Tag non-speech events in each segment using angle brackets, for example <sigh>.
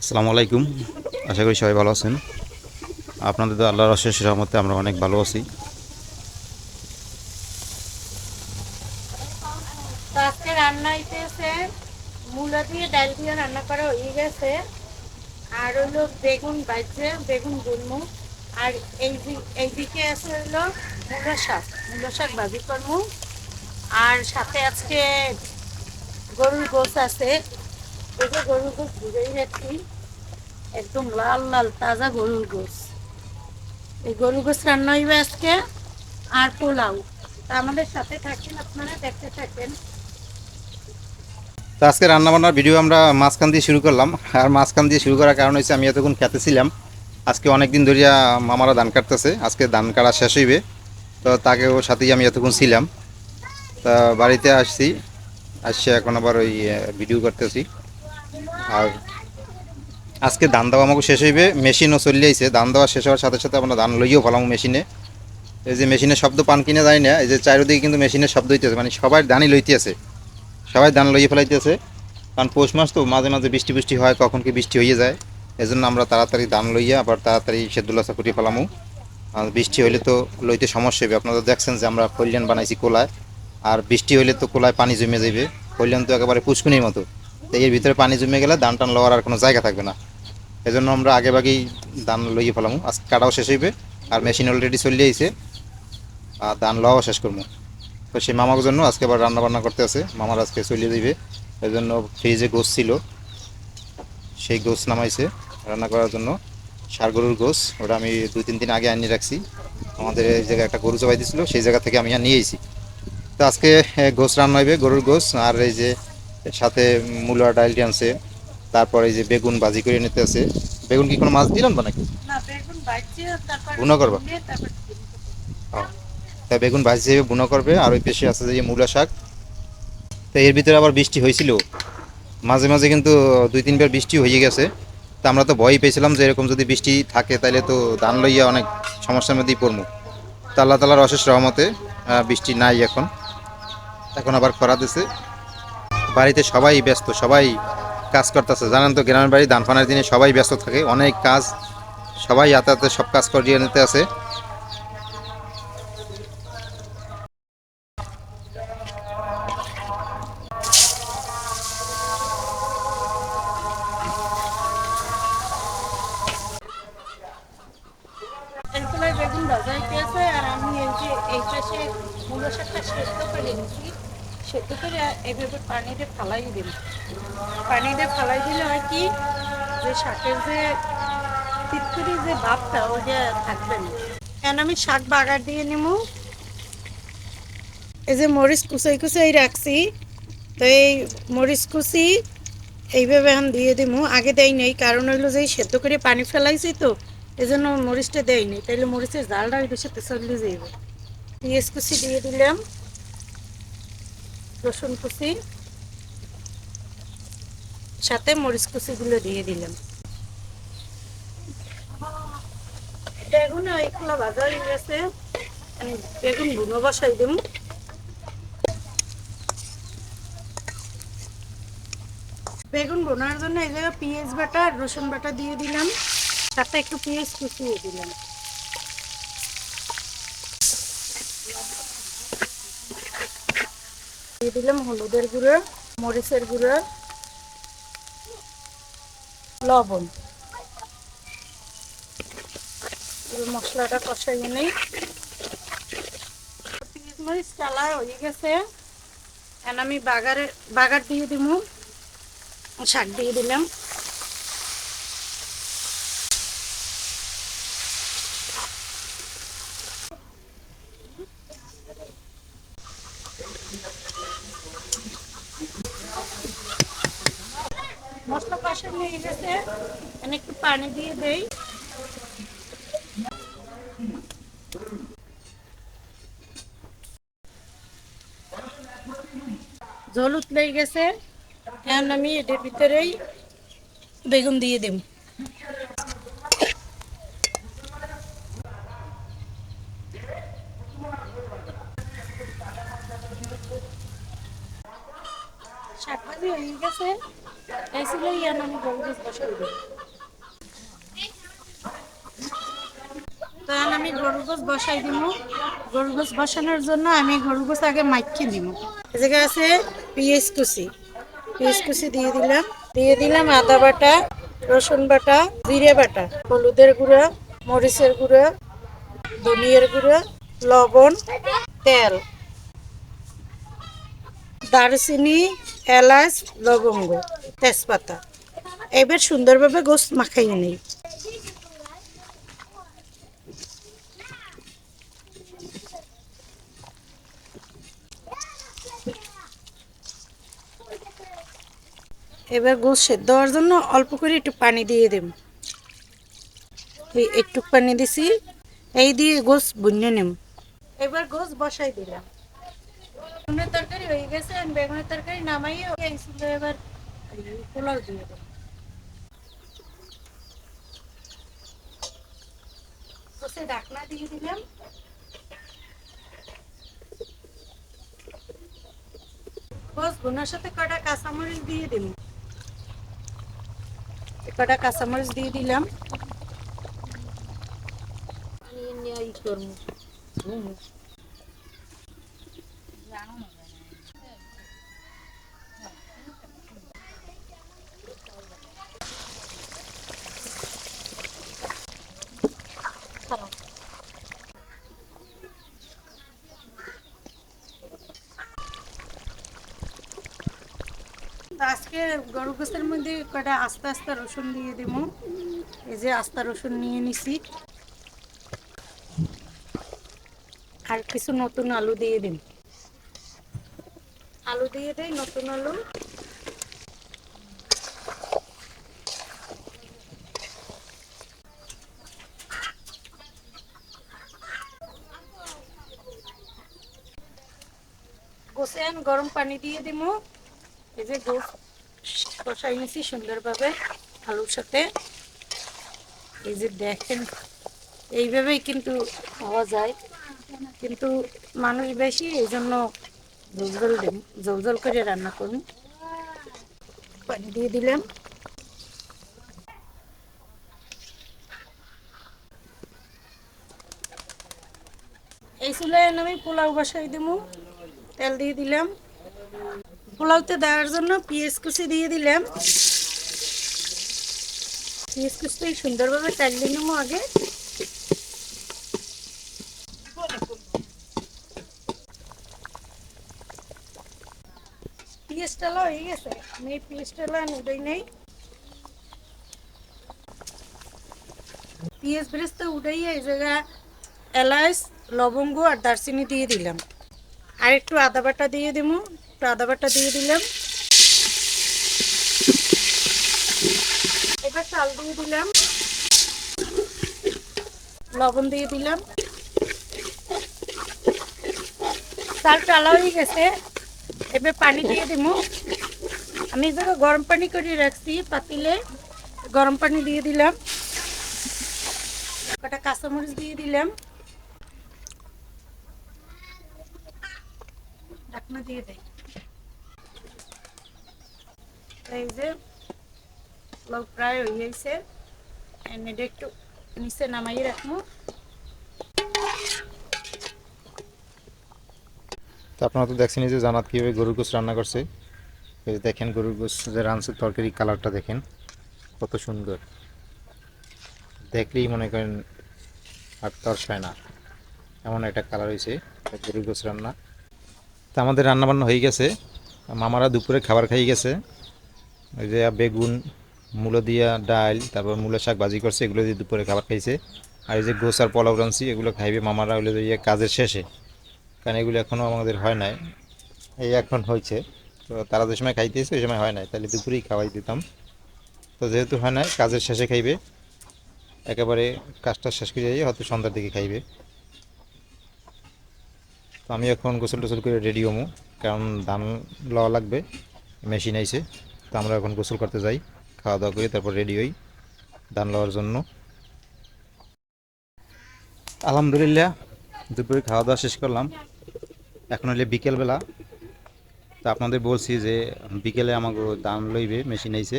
আসসালামু আলাইকুম। আশা করি সবাই ভালো আছেন। আপনাদের তো আল্লাহর অশেষ রহমতে আমরা অনেক ভালো আছি তো আজকে রান্না হইতেছে মূলা দিয়ে ডাল দিয়ে রান্না করা হয়ে গেছে আর হলো বেগুন বাজছে বেগুন গুলমু। আর এই এইদিকে আছে হলো মূলা শাক মূলা শাক ভাজি করমু আর সাথে আজকে গরুর গোস আছে। যে গরুর গোস ধুয়েই রাখছি একদম লাল লাল, তাজা গরুর গোস এই গরুর গোস রান্না হইবে আজকে আর পোলাও। আমাদের সাথে থাকেন আপনারা দেখতে থাকেন তো আজকে রান্নাবান্নার ভিডিও আমরা মাঝখান দিয়ে শুরু করলাম। আর মাঝখান দিয়ে শুরু করার কারণ হচ্ছে আমি এতক্ষণ খেতে ছিলাম। আজকে অনেক দিন ধরিয়া মামারা ধান কাটতেছে, আজকে ধান কাটা শেষ হইবে। তো তাকে ওর সাথেই আমি এতক্ষণ ছিলাম। তা বাড়িতে আসছি আসছে এখন আবার ওই ভিডিও করতেছি। আর আজকে ধান দেওয়া আমাকে শেষ হইবে, মেশিনও চলে আইছে। ধান দেওয়া শেষ হওয়ার সাথে সাথে আমরা ধান লইও ফেলাম মেশিনে। এই যে মেশিনের শব্দ পান কিনে যায় না, এই যে চারিদিকে কিন্তু মেশিনের শব্দ হইতেছে মানে সবাই ধানই লইতেছে। সবাই ধান লইয়ে ফেলাইতেছে। কারণ পৌষ মাস তো মাঝে মাঝে বৃষ্টি বৃষ্টি হয়, কখন কি বৃষ্টি হয়ে যায়। এজন্য আমরা তাড়াতাড়ি ধান লইয়া আবার তাড়াতাড়ি সেদুলাসা কুটি ফেলামু। আর বৃষ্টি হইলে তো লইতে সমস্যা হবে আপনারা দেখছেন যে আমরা কল্যাণ বানাইছি কোলায়। আর বৃষ্টি হইলে তো কোলায় পানি জমে যাবে কল্যাণ তো একেবারে পুষ্কুনির মতো। তো এর ভিতরে পানি জমে গেলে ধান টান লওয়ার আর কোনো জায়গা থাকবে না। এজন্য আমরা আগে ভাগেই ধান লইয়ে ফেলামু। আজ কাটাও শেষ হইবে। আর মেশিন অলরেডি চলে আইছে। আর ধান লওয়াও শেষ করব তো সেই মামার জন্য আজকে আবার রান্না বান্না করতে আছে। মামার আজকে চলে দিবে এই জন্য ফ্রিজে গোস ছিল। সেই গোস নামাইছে রান্না করার জন্য। সার গরুর গোস ওটা আমি দুই তিন দিন আগে আনিয়ে রাখছি। আমাদের এই জায়গায় একটা গরু জবাই দিয়েছিল সেই জায়গা থেকে আমি নিয়ে এসেছি তো আজকে গোস রান্না হবে গরুর গোস আর এই যে সাথে মূলা ডালটি আনছে। তারপর এই যে বেগুন ভাজি করে নিতে আছে। বেগুন কি কোনো মাছ দিলাম বা নাকি? না বেগুন বাজছে তারপর ভুনা করবা? তা বেগুন ভাজি হিসেবে বুনো করবে, আর ওই পেশে আছে যে মূলা শাক। তো এর ভিতরে আবার বৃষ্টি হয়েছিল। মাঝে মাঝে কিন্তু দুই তিনবার বৃষ্টি হয়ে গেছে। তা আমরা তো ভয় পেয়েছিলাম যে এরকম যদি বৃষ্টি থাকে তাহলে তো ধান লইয়া অনেক সমস্যার মধ্যেই পড়ব তা আল্লাহ তালার অশেষ রহমতে বৃষ্টি নাই এখন। এখন আবার খরা দিছে। বাড়িতে সবাই ব্যস্ত, সবাই কাজ করতেছে। জানেন তো, গ্রামের বাড়ি ধান ফানার দিনে সবাই ব্যস্ত থাকে। অনেক কাজ সবাই যাতায়াতে সব কাজ করিয়ে নিতে আছে। পানিতে ফালাই দিলে হয় কি? যে শাকের যে তিতকুরি যে ভাবটা ওটা থাকবে না। এখন আমি শাক বাগার দিয়ে নেব এই যে মরিচ কুচাই কুচাই রাখছি, তো এই মরিচ কুচি এইভাবে এখন দিয়ে দিব আগে দেয় নেই, কারণ হইল যে সেদ্ধ করে পানি ফেলাইছি তো এই জন্য মরিচটা দেয়নি তাইলে মরিচের জালটা ওই সাথে চলে যাইব। পেঁয়াজ কুচি দিয়ে দিলাম, রসুন কুচি। সাথে মরিচ কুচিগুলো দিয়ে দিলাম। বেগুন এইগুলো ভাজা হয়ে গেছে। বেগুন ভুনো বসাই দিম। বেগুন বোনার জন্য এই জায়গায় পেঁয়াজ বাটা আর রসুন বাটা দিয়ে দিলাম। সাথে একটু পেঁয়াজ কুচিয়ে দিলাম। দিয়ে দিলাম হলুদের গুঁড়ো, মরিচের গুঁড়ো। লবণ। মশলাটা কষাই নেই। মরিচ চালা হয়ে গেছে। এখন আমি বাগারে বাগার দিয়ে দিব শাক দিয়ে দিলাম মশলা কষা নিয়ে গেছে আমি একটু পানি দিয়ে দেই। হলুদ লেগে গেছে। এখন আমি এটার ভিতরেই বেগুন দিয়ে দেব। শাকভাজি হয়ে গেছে। এই ছিল ইয়ান আমি গাছ বসাই দেব এখন আমি গরু গোছ বসাই দিব গরু গোছ বসানোর জন্য আমি গরু গোছ আগে মাইকে দিব এ জায়গায় আছে পেঁয়াজ কুচি। পেঁয়াজ কুচি দিয়ে দিলাম। দিয়ে দিলাম আদা বাটা, রসুন বাটা, জিরে বাটা, হলুদের গুঁড়া, মরিচের গুঁড়া, ধনিয়ার গুঁড়া, লবণ, তেল, দারচিনি, এলাচ, লবঙ্গ, তেজপাতা। এবার সুন্দরভাবে গোস্ত মাখাইয়ে নিই। এবার গোস সেদ্ধ হওয়ার জন্য অল্প করে একটু পানি দিয়ে দেব। এই একটু পানি দিছি, এই দিয়ে গোস বুনে নেব। এবার গোস বসাই দিলাম। বেগুনের তরকারি হয়ে গেছে বেগুনের তরকারি নামাইয়ে এবার পোলাও দিয়ে দেব। গোসে ঢাকনা দিয়ে দিলাম। গোস বোনার সাথে কটা কাঁচামরিচ দিয়ে দিন কটা কাঁচামরিচ দিয়ে দিলাম। তো আজকে গরু গোসের মধ্যে কটা আস্তে আস্তে রসুন দিয়ে দিব। এই যে আস্তা রসুন নিয়ে নিছি। আর কিছু নতুন আলু দিয়ে দিন আলু দিয়ে দেই নতুন আলু। গোসেন গরম পানি দিয়ে দিব। এই যে গোস কষাই নিছি সুন্দরভাবে আলুর সাথে। এই যে দেখেন, এইভাবেই কিন্তু খাওয়া যায়। কিন্তু মানুষ বেশি এই জন্য জল দিন জল করে রান্না করুন পানি দিয়ে দিলাম। এই চুলায় আমি পোলাও বসাই দিব তেল দিয়ে দিলাম। পোলাওতে দেওয়ার জন্য পেঁয়াজ কুচি দিয়ে দিলাম। পেঁয়াজ কুচিটা সুন্দরভাবে চালিয়ে নেব আগে। হয়ে গেছে। আমি নেই। উঠাই এই এলাচ, লবঙ্গ আর দারচিনি দিয়ে দিলাম। আর একটু আদা বাটা দিয়ে দিব। একটু আদা বাটা দিয়ে দিলাম। এবার চাল দিয়ে দিলাম। লবণ দিয়ে দিলাম। চাল টালা হয়ে গেছে। এবার পানি দিয়ে দিব। আমি জায়গায় গরম পানি করে রাখছি, পাতিলে গরম পানি দিয়ে দিলাম। কটা কাঁচামরিচ দিয়ে দিলাম। ঢাকনা দিয়ে দেয় আপনারা তো দেখছেন যে জানাত কীভাবে গরুর গোস রান্না করছে দেখেন গরুর গোস যে রানছে তরকারি কালারটা দেখেন। কত সুন্দর দেখলেই মনে করেন আর তর্স হয় না। এমন একটা কালার হয়েছে গরুর গোস রান্না তো আমাদের রান্না বান্না হয়ে গেছে। মামারা দুপুরে খাবার খাই গেছে। ওই যে বেগুন, মূলো দিয়া ডাল তারপর মূলো শাক ভাজি করছে, এগুলো দিয়ে দুপুরে খাবার খাইছে। আর এই যে গোস আর পোলাও রানছি এগুলো খাইবে মামারা হইল যে ইয়ে কাজের শেষে। কারণ এগুলো এখনও আমাদের হয় নাই। এই এখন হয়েছে তো তারা যে সময় খাইতেছে ওই সময় হয় নাই। তাহলে দুপুরেই খাওয়াই দিতাম। তো যেহেতু হয় নাই, কাজের শেষে খাইবে। একেবারে কাজটা শেষ করে যাই হয়তো সন্ধ্যার দিকে খাইবে। তো আমি এখন গোসল টোসল করে রেডি হমু। কারণ ধান লওয়া লাগবে। মেশিন আইছে। তো আমরা এখন গোসল করতে যাই খাওয়া দাওয়া করি তারপর রেডি হই ধান লওয়ার জন্য। আলহামদুলিল্লাহ, দুপুরে খাওয়া দাওয়া শেষ করলাম। এখন হলে বিকেলবেলা। তো আপনাদের বলছি যে, বিকেলে আমাকে ধান লইবে, মেশিন আইছে।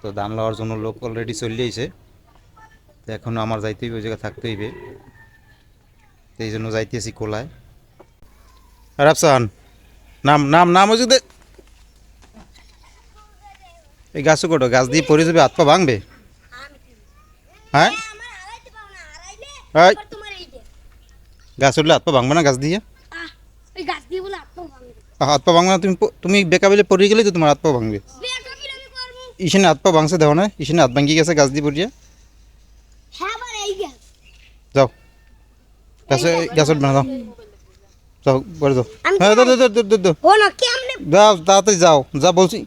তো ধান লওয়ার জন্য লোক অলরেডি চলে আইছে। তো এখন আমার যাইতে হইবে, ওই জায়গায় থাকতে হইবে। তো এই জন্য যাইতেছি কোলায়। রাফসান, নাম নাম নাম দে এই গাছও কোটো গাছ দিয়ে পড়ে যাবে হাত পা ভাঙবে? হ্যাঁ? গাছ উঠলে হাত পা ভাঙবে না গাছ দিয়ে? হাত পা ভাঙবে না তুমি তুমি বেকাবিলে পড়ে গেলে তো তোমার হাত পা ভাঙবে। ইসিনে হাত পা ভাঙছে দেখো না ইসিনে হাত ভাঙি গেছে গাছ দিয়ে পড়িয়া। যাও। গাছে গাছ উঠবে না যাও। যাও বলে যাও। হ্যাঁ দাও দাও দাও দাও, দাও দাও। ও না কেমনে যাও তাড়াতাড়ি যাও। যা বলছি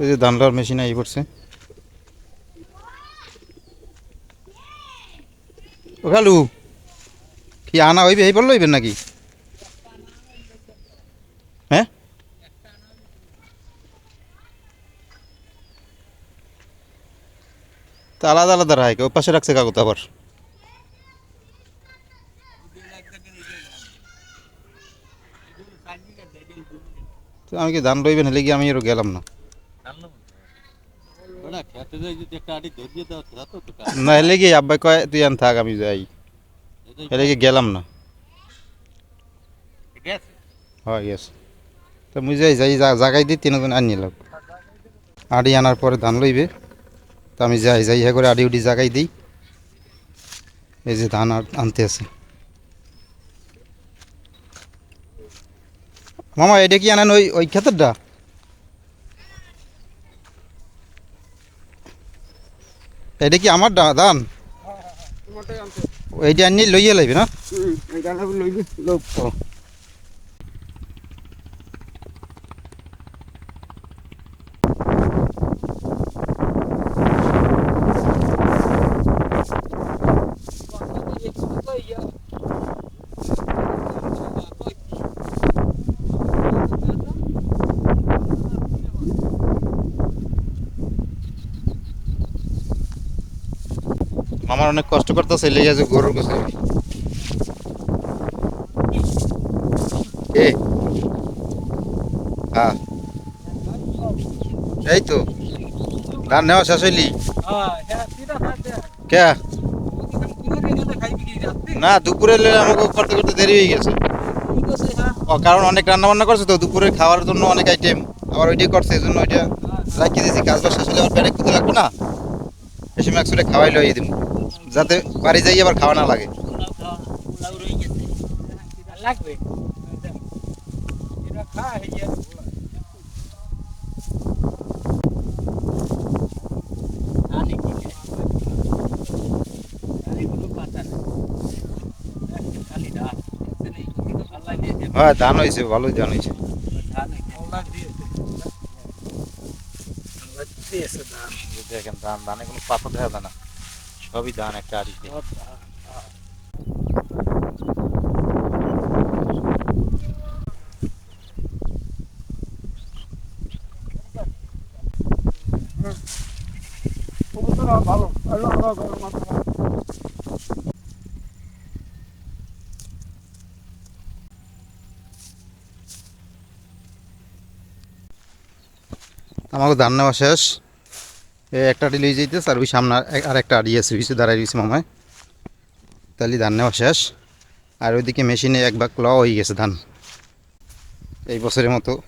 এই যে ধান লওয়ার মেশিন আই পড়ছে। ও খালু, কি আনা হইবে? এই বলল হইবেন নাকি? হ্যাঁ? তা আলাদা আলাদা রায় ও পাশে রাখছে কাগজ আবার। আমি কি ধান রইবেন হলে কি আমি এরও গেলাম না? না হলে কি আব্বাই কয় তুই আন থাক আমি যাই। হলে কি গেলাম না? হয় গেস তো মুই যাই যাই জাগাই দিই তিনজন আনি নিলাম। আড়ি আনার পরে ধান লইবে তো আমি যাই যাই হ্যাঁ করে আড়ি উডি জাগাই দিই। এই যে ধান আনতে আছে। মামা এটা কি আনেন ওই ওই ক্ষেতেরটা? এটা কি আমার দান? ধান এইটা আনি লইয়া লাগবে না? আমার অনেক কষ্ট করতেছে, লেগে আছে গরুর কাছে। কে এই তো। ধান নেওয়া শেষ হইলি? কে? না, দুপুরে আমাকে করতে করতে দেরি হয়ে গেছে। ও, কারণ অনেক রান্না বান্না করছে তো দুপুরে খাওয়ার জন্য অনেক আইটেম আবার ওইটাই করছে, এই জন্য ওইটা রাখিয়ে দিয়েছি। কাজ বাজ শেষ হলে আবার পেটে খুঁজে লাগবে না। সময় একসাথে খাওয়াই লই দিন যাতে বাড়ি যাই আবার খাওয়া না লাগে। লাগবে? হ্যাঁ ধান হয়েছে ভালোই ধান হয়েছে। দেখেন ধান ধানে কোনো পাতা দেখা যায় না। সবই ধান একটা আড়িতে ভালো আমাকে ধান নেওয়া শেষ। একটা আড়ি লই যাইতেছে আর ওই সামনে আর- একটা আড়ি আছে ওইসে দাঁড়াই রয়েছে মামায়। তাহলে ধান নেওয়া শেষ। আর ওইদিকে মেশিনে এক ভাগ ল হয়ে গেছে ধান। এই বছরের মতো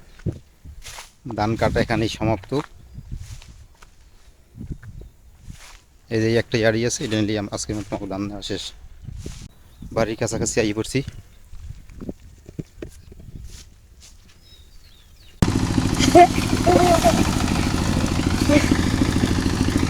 ধান কাটা এখানেই সমাপ্ত। এই যে একটা আড়ি আছে, এটা নিয়ে আজকের মতো আমাকে ধান নেওয়া শেষ। বাড়ির কাছাকাছি আই পড়ছি। <laughs>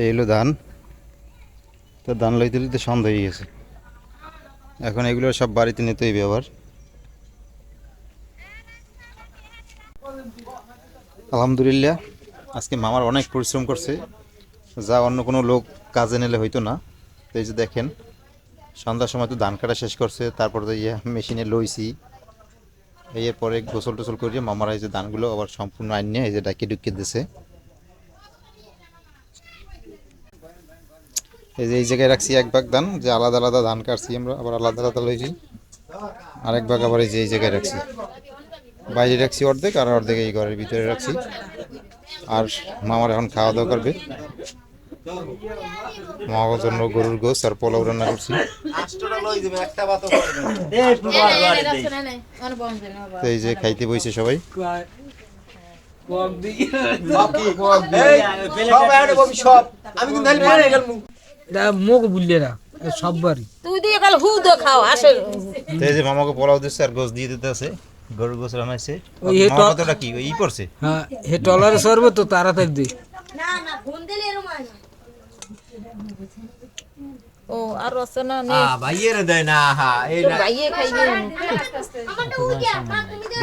এই এলো ধান। তো ধান লইতে লইতে সন্ধ্যা হয়ে গেছে। এখন এগুলো সব বাড়িতে নিতে হইবে আবার। আলহামদুলিল্লাহ, আজকে মামার অনেক পরিশ্রম করছে। যা অন্য কোনো লোক কাজে নিলে হইতো না। তো এই যে দেখেন, সন্ধ্যার সময় তো ধান কাটা শেষ করছে, তারপর তো ইয়ে মেশিনে লইছি। এই পরে গোসল টোসল করিয়ে মামারা এই যে ধানগুলো আবার সম্পূর্ণ আইন নিয়ে এই যে ডাকিয়ে ডুকিয়ে দিছে। এই যে এই জায়গায় রাখছি এক ভাগ ধান, যে আলাদা আলাদা ধান কাটছি আমরা, আবার আলাদা আলাদা লইছি। আরেক ভাগ আবার এই যে এই জায়গায় রাখছি। বাইরে রাখছি অর্ধেক, আর অর্ধেক এই ঘরের ভিতরে রাখছি। আর মামার এখন খাওয়া দাওয়া করবে। মামার জন্য গরুর গোস আর পোলাও রান্না করছি। এই যে খাইতে বইছে সবাই। এটা মুখ বুঝলে না সব বাড়ি তুই দিয়ে গেল হু দো আসে তো যে মামাকে পোলাও দিচ্ছে আর গোস দিয়ে দিতে আছে গরুর গোস রান্নাইছে। ওই এ কতটা কি? ওই পড়ছে? হ্যাঁ হে টলারে সরবে তো তাড়াতাড়ি দে। না না ফোন দিলে এরম ও আর রসনা নে ভাইয়ের দেয় না হা এই ভাইয়ে খাইবে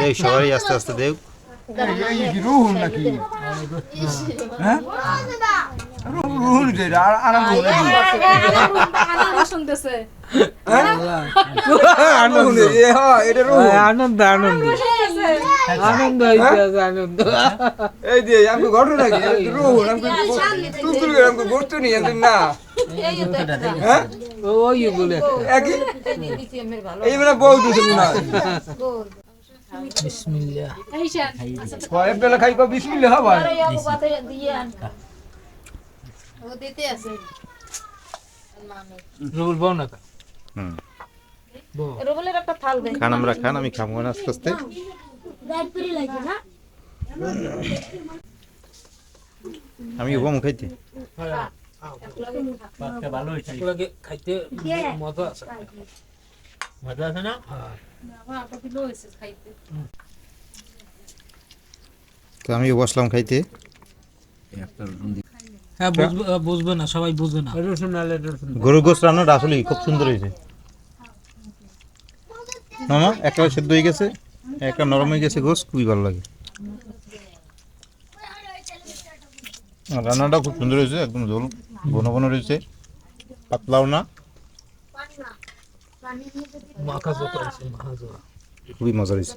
দেখ সবাই আস্তে আস্তে দেখ। রুহুন নাকি? হ্যাঁ? রুহুন যে আরাম করে আনন্দ। হ্যাঁ আনন্দ আনন্দ। আনন্দ এই যে আমি ঘটনা কি? আমি নি। হ্যাঁ? ওই বলে। একই? এই মানে বউ দিছে না বিসমিল্লাহ। কয় বেলা খাইবা বিসমিল্লাহ হবা রুল বউ না হুম। বউ একটা থাল দে খান আমরা খান আমি খাব না আস্তে আস্তে। ব্যাগ লাগে না? আমি ওবাম খাইতে ভালো হয়েছে। খাইতে মজা আছে। মজা আছে না? তো আমিও বসলাম খাইতে। হ্যাঁ বুঝবে বুঝবে না সবাই বুঝবে না। রসুন আলে রসুন গরুর গোস রান্নাটা আসলে খুব সুন্দর হয়েছে। মামা একটা সেদ্ধ হয়ে গেছে একটা নরম হয়ে গেছে গোস খুবই ভালো লাগে। রান্নাটা খুব সুন্দর হয়েছে একদম ঝোল ঘন ঘন রয়েছে। পাতলাও না। খুবই মজা হয়েছে।